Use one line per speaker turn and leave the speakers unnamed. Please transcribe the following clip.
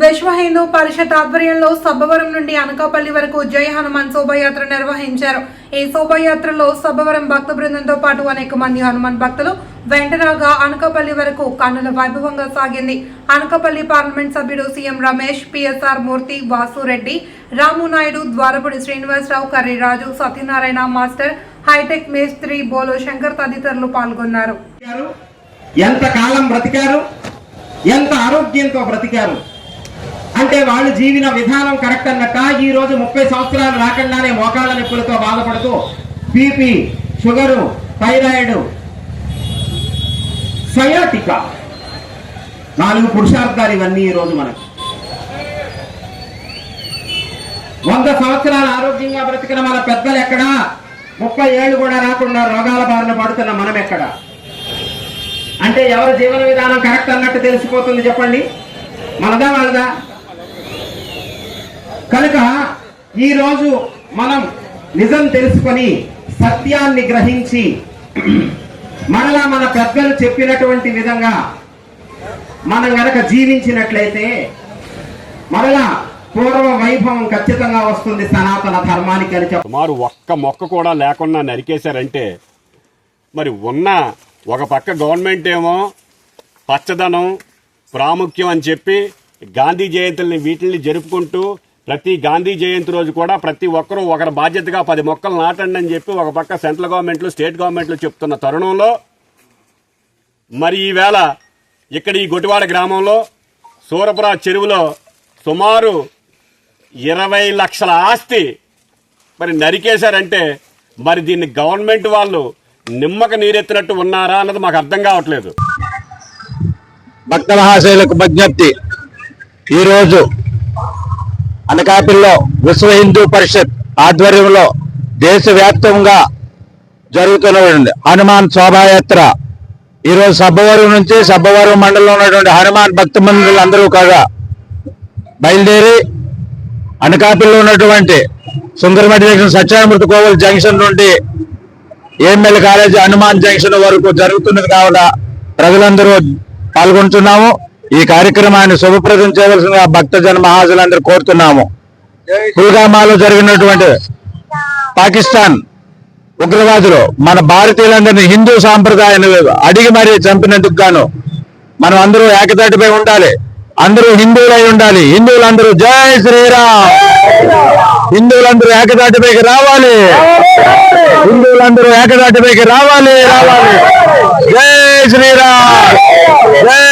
విశ్వ హిందూ పరిషత్ ఆధ్వర్యంలో సబ్బవరం నుండి అనకాపల్లి వరకు జై హనుమాన్ శోభాయాత్ర నిర్వహించారు. ఈ శోభాయాత్రలో సబ్బవరం భక్త బృందంతో పాటు అనేక మంది హనుమాన్ భక్తులు వెంటరాగా అనకాపల్లి వరకు కన్నుల వైభవంగా సాగింది. అనకాపల్లి పార్లమెంట్ సభ్యుడు CM Ramesh PSR Murthy Vasureddy Ramu Naidu Dwarapudi Srinivasarao Karriraju Satyanarayana master hitech మేస్త్రి బోలో శంకర్ తదితరులు పాల్గొన్నారు.
ఎంత కాలం బ్రతికారు? ఎంత ఆరోగ్యంతో బ్రతికారు? అంటే వాళ్ళు జీవిన విధానం కరెక్ట్ అన్నట్ట. ఈ రోజు ముప్పై సంవత్సరాలు రాకుండానే మోకాళ్ళ నొప్పులతో బాధపడుతూ బీపీ షుగరు థైరాయిడ్ సయాటిక. నాలుగు పురుషార్థాలు ఇవన్నీ ఈ రోజు మనకు. వంద సంవత్సరాలు ఆరోగ్యంగా బ్రతికిన మన పెద్దలు ఎక్కడా? ముప్పై ఏళ్ళు కూడా రాకుండా రోగాల బారిన పడుతున్న మనం ఎక్కడ? అంటే ఎవరి జీవన విధానం కరెక్ట్ అన్నట్టు తెలిసిపోతుంది చెప్పండి. మనదా వాళ్ళదా? కనుక ఈరోజు మనం నిజం తెలుసుకొని సత్యాన్ని గ్రహించి మనలా మన పెద్దలు చెప్పినటువంటి విధంగా మనం గనక జీవించినట్లయితే మరలా పూర్వ వైభవం ఖచ్చితంగా వస్తుంది సనాతన ధర్మానికి అని చెప్ప
సుమారు ఒక్క మొక్క కూడా లేకుండా నరికేశారంటే మరి ఉన్న ఒక పక్క గవర్నమెంట్ ఏమో పచ్చదనం ప్రాముఖ్యం అని చెప్పి గాంధీ జయంతుల్ని వీటిని జరుపుకుంటూ ప్రతి గాంధీ జయంతి రోజు కూడా ప్రతి ఒక్కరూ ఒకరి బాధ్యతగా పది మొక్కలు నాటండి అని చెప్పి ఒక పక్క సెంట్రల్ గవర్నమెంట్లు స్టేట్ గవర్నమెంట్లు చెప్తున్న తరుణంలో మరి ఈవేళ ఇక్కడ ఈ గొటివాడ గ్రామంలో సూరపుర చెరువులో సుమారు ఇరవై లక్షల ఆస్తి మరి నరికేశారంటే మరి దీన్ని గవర్నమెంట్ వాళ్ళు నిమ్మక నీరెత్తినట్టు ఉన్నారా అన్నది మాకు అర్థం కావట్లేదు.
భక్త మహాశైలకు విజ్ఞప్తి ఈరోజు అనకాపల్లిలో విశ్వ హిందూ పరిషత్ ఆధ్వర్యంలో దేశవ్యాప్తంగా జరుగుతున్నటువంటి హనుమాన్ శోభాయాత్ర. ఈరోజు సబ్బవరం నుంచి సబ్బవరం మండలంలో ఉన్నటువంటి హనుమాన్ భక్త మందిరులందరూ కూడా బయలుదేరి అనకాపల్లిలో ఉన్నటువంటి సుందరమటి జంక్షన్ సత్యామృత కోవల్ జంక్షన్ నుండి ఏఎంఎల్ కాలేజీ హనుమాన్ జంక్షన్ వరకు జరుగుతున్నది కావున ప్రజలందరూ పాల్గొంటున్నాము. ఈ కార్యక్రమాన్ని శుభప్రదం చేయవలసిందిగా భక్తజన మహాజులందరూ కోరుతున్నాము. పుల్గామాలో జరిగినటువంటి పాకిస్తాన్ ఉగ్రవాదులు మన భారతీయులందరినీ హిందూ సాంప్రదాయాన్ని అడిగి మరీ చంపినందుకు గాను మనం అందరూ ఏకతాటిపై ఉండాలి. అందరూ హిందువులై ఉండాలి. హిందువులందరూ జై శ్రీరామ్. హిందువులందరూ ఏకతాటిపైకి రావాలి. హిందువులందరూ ఏకతాటిపైకి రావాలి రావాలి. జై శ్రీరామ్. జై